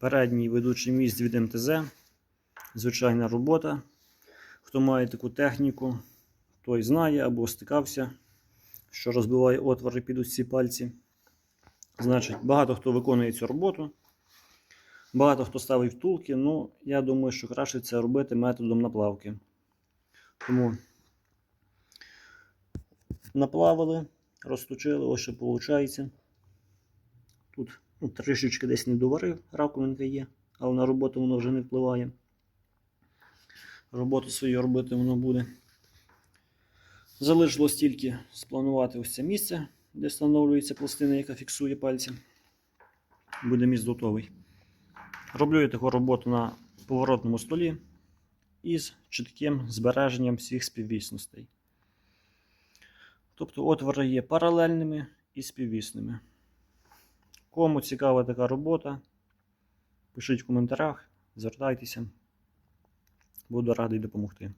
Передній ведучий міст від МТЗ. Звичайна робота. Хто має таку техніку, той знає або стикався, що розбиває отвори під усі пальці. Значить, багато хто виконує цю роботу. Багато хто ставить втулки, ну я думаю, що краще це робити методом наплавки. Тому наплавили, розточили, ось що виходить. Тут ну, трішечки десь не доварив, раковинка є, але на роботу воно вже не впливає. Роботу свою робити воно буде. Залишилось тільки спланувати ось це місце, де встановлюється пластина, яка фіксує пальці. Буде міст готовий. Роблю я таку роботу на поворотному столі із чітким збереженням всіх співвісностей. Тобто отвори є паралельними і співвісними. Кому цікава така робота, пишіть в коментарях, звертайтеся. Буду радий допомогти.